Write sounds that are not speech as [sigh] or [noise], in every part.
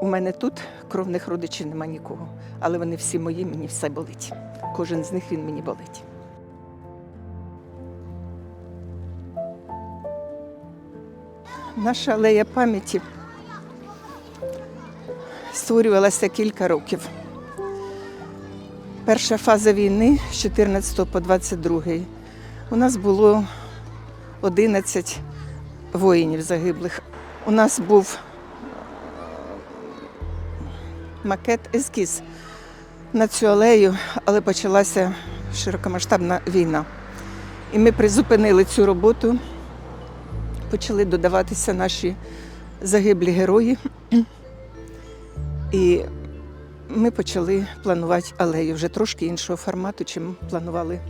У мене тут кровних родичів нема нікого, але вони всі мої, мені все болить. Кожен з них він мені болить. Наша алея пам'яті створювалася кілька років. Перша фаза війни з 14 по 22 у нас було 11 воїнів загиблих. У нас був макет ескіз на цю алею, але почалася широкомасштабна війна. І ми призупинили цю роботу, почали додаватися наші загиблі герої. І ми почали планувати алею вже трошки іншого формату, чим планували.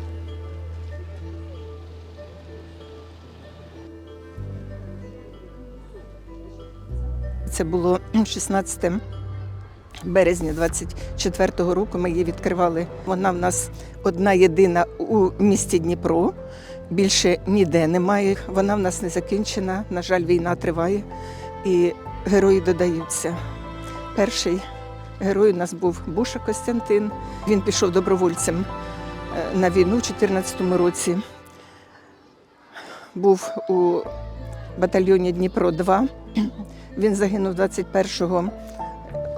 Це було 16 березня 24-го року. Ми її відкривали. Вона в нас одна єдина у місті Дніпро. Більше ніде немає. Вона в нас не закінчена. На жаль, війна триває і герої додаються. Перший герой у нас був Буша Костянтин. Він пішов добровольцем е, на війну у 2014 році. Був у батальйоні Дніпро 2. Він загинув 21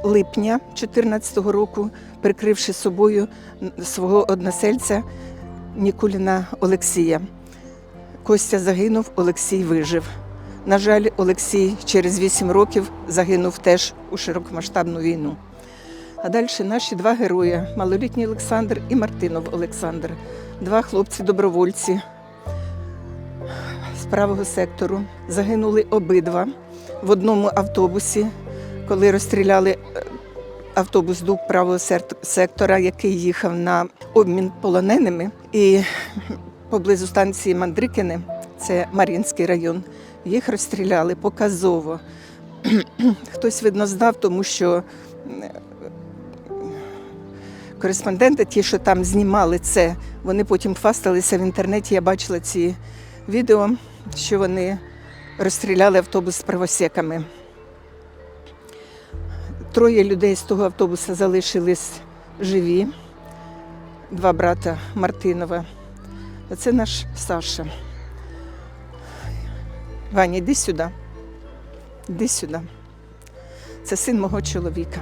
липня 2014 року, прикривши собою свого односельця Нікуліна Олексія. Костя загинув, Олексій вижив. На жаль, Олексій через 8 років загинув теж у широкомасштабну війну. А далі наші два герої малолітній Олександр і Мартинов Олександр, два хлопці-добровольці з правого сектору. Загинули обидва в одному автобусі, коли розстріляли е, автобус дух правого сектора, який їхав на обмін полоненими. І поблизу станції Мандрикини, це Мар'їнський район, їх розстріляли показово. [clears throat] Хтось видно знав, тому що е, кореспонденти, ті, що там знімали це, вони потім фасталися в інтернеті. Я бачила ці відео, що вони розстріляли автобус з правосеками. Троє людей з того автобуса залишились живі. Два брата Мартинова. А це наш Саша. Ваня, йди сюди. Йди сюди. Це син мого чоловіка.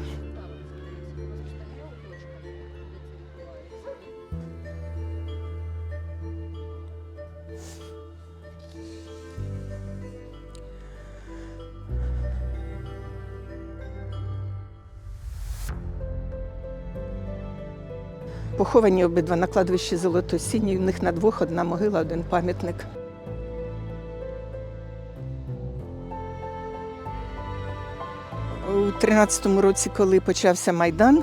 Поховані обидва на кладовищі Золотосінні. У них на двох одна могила, один пам'ятник. У 13-му році, коли почався Майдан,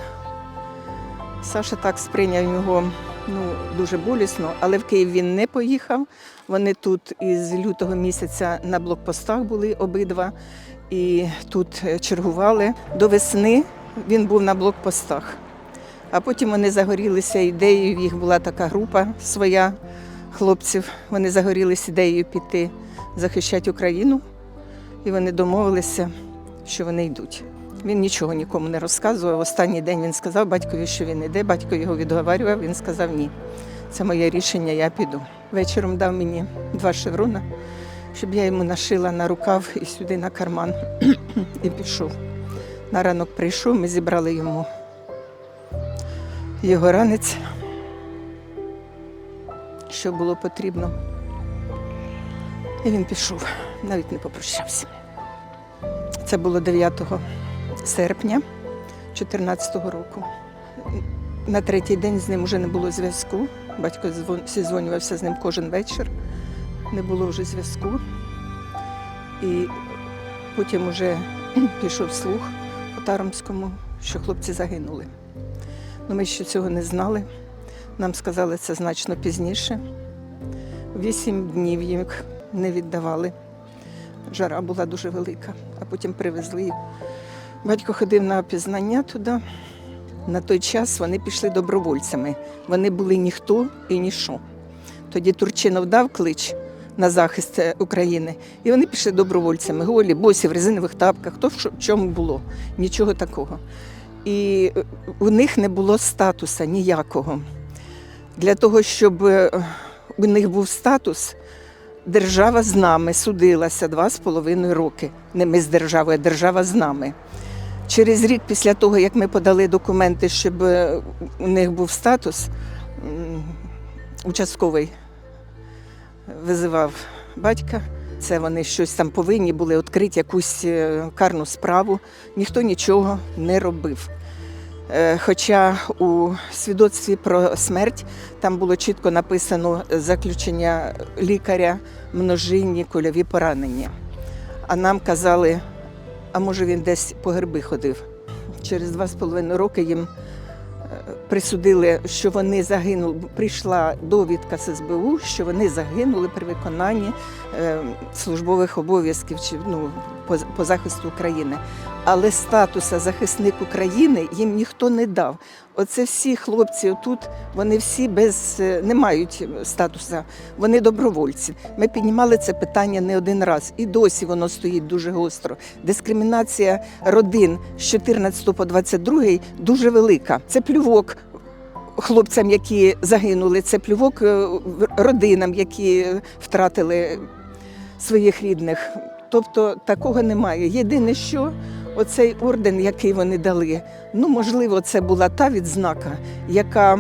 Саша так сприйняв його ну, дуже болісно, але в Київ він не поїхав. Вони тут із лютого місяця на блокпостах були обидва і тут е, чергували. До весни він був на блокпостах. А потім вони загорілися ідеєю, їх була така група своя хлопців. Вони загорілися ідеєю піти захищати Україну, і вони домовилися, що вони йдуть. Він нічого нікому не розказував. Останній день він сказав батькові, що він йде. Батько його відговарював, він сказав ні. Це моє рішення, я піду. Вечором дав мені два шеврона, щоб я йому нашила на рукав і сюди на карман [clears throat] і пішов. На ранок прийшов, ми зібрали йому його ранець, що було потрібно. І він пішов, навіть не попрощався. Це було 9 серпня 2014 року. На третій день з ним вже не було зв'язку. Батько зізвонювався з ним кожен вечір. Не було вже зв'язку. І потім вже [clears throat] пішов слух по Таромському, що хлопці загинули. Ну, ми ще цього не знали. Нам сказали це значно пізніше. Вісім днів їх не віддавали. Жара була дуже велика, а потім привезли. Батько ходив на опізнання туди. На той час вони пішли добровольцями. Вони були ніхто і ніщо. Тоді Турчинов дав клич, на захист е, України. І вони пішли добровольцями, голі, босі в резинових тапках, хто в чому було, нічого такого. І е, у них не було статуса ніякого. Для того, щоб е, у них був статус, держава з нами судилася два з половиною роки. Не ми з державою, а держава з нами. Через рік після того, як ми подали документи, щоб е, у них був статус, участковий визивав батька. Це вони щось там повинні були відкрити якусь е, карну справу. Ніхто нічого не робив. Е, Хоча у свідоцтві про смерть там було чітко написано заключення лікаря, множинні кульові поранення. А нам казали, а може він десь по герби ходив. Через два з половиною роки їм присудили, що вони загинули. Прийшла довідка з СБУ, що вони загинули при виконанні е, службових обов'язків чи ну, по, по захисту України. Але статуса захисник України їм ніхто не дав. Оце всі хлопці тут, вони всі без е, не мають статуса, вони добровольці. Ми піднімали це питання не один раз, і досі воно стоїть дуже гостро. Дискримінація родин з 14 по 22 дуже велика. Це плювок хлопцям, які загинули, це плювок е, родинам, які втратили своїх рідних. Тобто такого немає. Єдине, що оцей орден, який вони дали, ну можливо, це була та відзнака, яка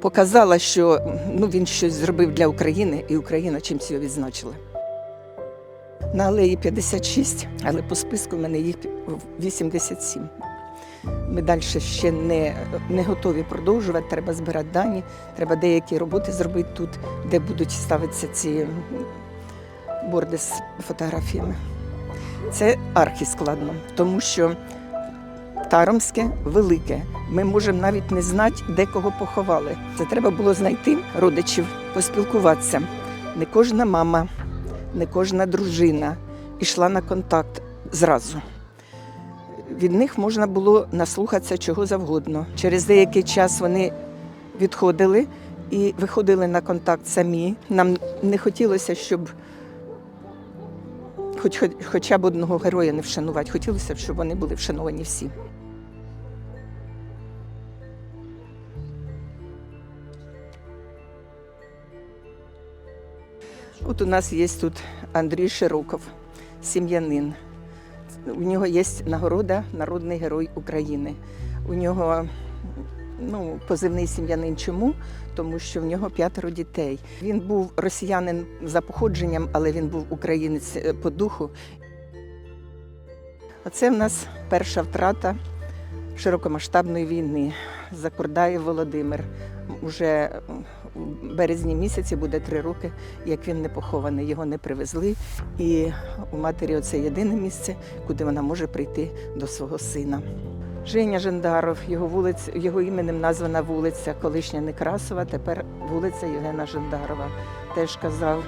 показала, що ну, він щось зробив для України, і Україна чимось його відзначила. На алеї 56, але по списку в мене їх 87. Ми далі ще не, не готові продовжувати. Треба збирати дані, треба деякі роботи зробити тут, де будуть ставитися ці борди з фотографіями. Це архі складно, тому що Таромське велике. Ми можемо навіть не знати, де кого поховали. Це треба було знайти родичів, поспілкуватися. Не кожна мама, не кожна дружина йшла на контакт зразу. Від них можна було наслухатися чого завгодно. Через деякий час вони відходили і виходили на контакт самі. Нам не хотілося, щоб хоч, хоч, хоча б одного героя не вшанувати. Хотілося б, щоб вони були вшановані всі. От у нас є тут Андрій Широков, сім'янин. У нього є нагорода Народний герой України. У нього ну, позивний сім'янин. Чому? Тому що в нього п'ятеро дітей. Він був росіянин за походженням, але він був українець е, по духу. Оце в нас перша втрата широкомасштабної війни. Закурдаєв Володимир. Уже у березні місяці буде три роки, як він не похований. Його не привезли. І у матері це єдине місце, куди вона може прийти до свого сина. Женя Жандаров, його вулиць, його іменем названа вулиця колишня Некрасова, тепер вулиця Євгена Жандарова. Теж казав,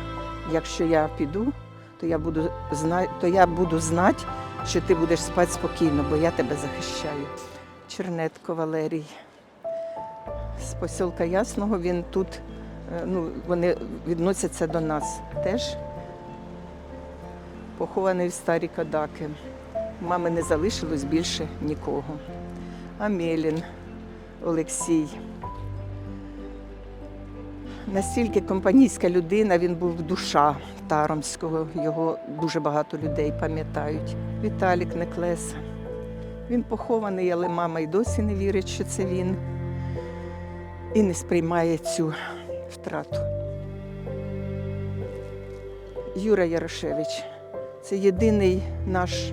якщо я піду, то я буду зна... то я буду знати, що ти будеш спати спокійно, бо я тебе захищаю. Чернетко Валерій. З посілка Ясного він тут, е, ну, вони відносяться до нас теж. Похований в старі кадаки. Мами не залишилось більше нікого. Амелін Олексій. Настільки компанійська людина, він був душа Таромського, його дуже багато людей пам'ятають. Віталік Неклеса. Він похований, але мама й досі не вірить, що це він, і не сприймає цю втрату. Юра Ярошевич це єдиний наш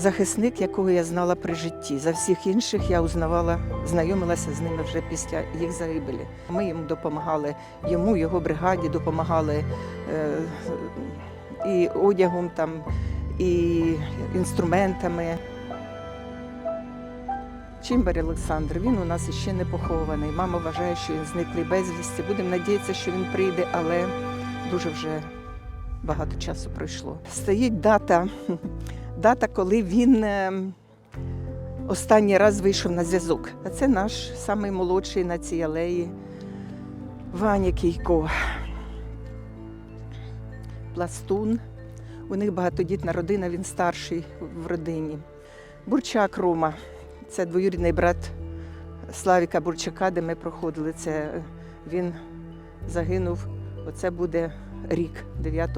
захисник, якого я знала при житті. За всіх інших я узнавала, знайомилася з ними вже після їх загибелі. Ми йому допомагали, йому, його бригаді допомагали е, і одягом, там, і інструментами. Чимбар Олександр, він у нас іще не похований. Мама вважає, що він зниклий безвісті. Будемо надіятися, що він прийде, але дуже вже багато часу пройшло. Стоїть дата, дата, коли він е, останній раз вийшов на зв'язок. А це наш самий молодший на цій алеї Ваня Кійко. пластун. У них багатодітна родина, він старший в родині. Бурчак Рома це двоюрідний брат Славіка Бурчака, де ми проходили. Це він загинув. Оце буде рік 9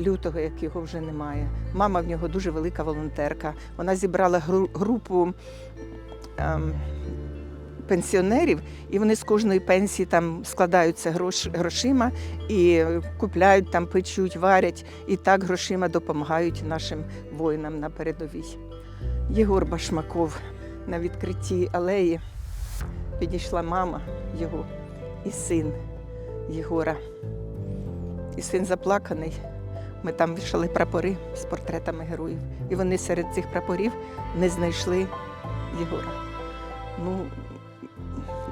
лютого, як його вже немає. Мама в нього дуже велика волонтерка. Вона зібрала гру- групу ем, пенсіонерів, і вони з кожної пенсії там складаються грош, грошима і купляють там, печуть, варять, і так грошима допомагають нашим воїнам на передовій. Єгор Башмаков на відкритті алеї підійшла мама його і син Єгора. І син заплаканий. Ми там вішали прапори з портретами героїв. І вони серед цих прапорів не знайшли Єгора. Ну,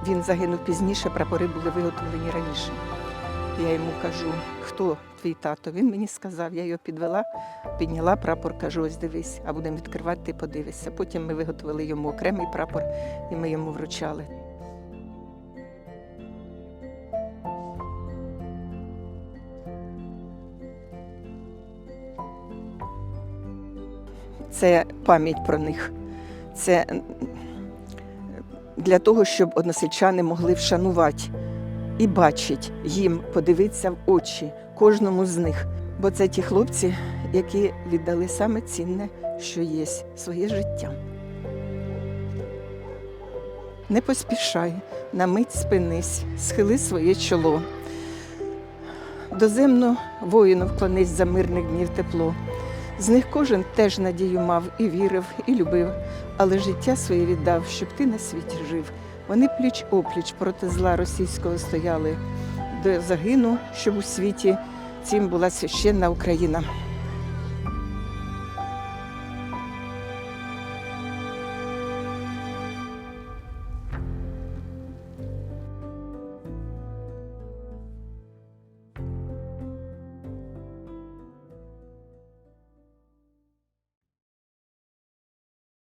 він загинув пізніше, прапори були виготовлені раніше. Я йому кажу, хто твій тато? Він мені сказав, я його підвела, підняла прапор, кажу, ось дивись, а будемо відкривати, ти подивишся. Потім ми виготовили йому окремий прапор і ми йому вручали. Це пам'ять про них. Це для того, щоб односельчани могли вшанувати і бачить їм, подивитися в очі кожному з них. Бо це ті хлопці, які віддали саме цінне, що є своє життя. Не поспішай, на мить спинись, схили своє чоло. Доземно воїну вклонись за мирних днів тепло. З них кожен теж надію мав і вірив, і любив, але життя своє віддав, щоб ти на світі жив. Вони пліч опліч проти зла російського стояли, до загину, щоб у світі цим була священна Україна.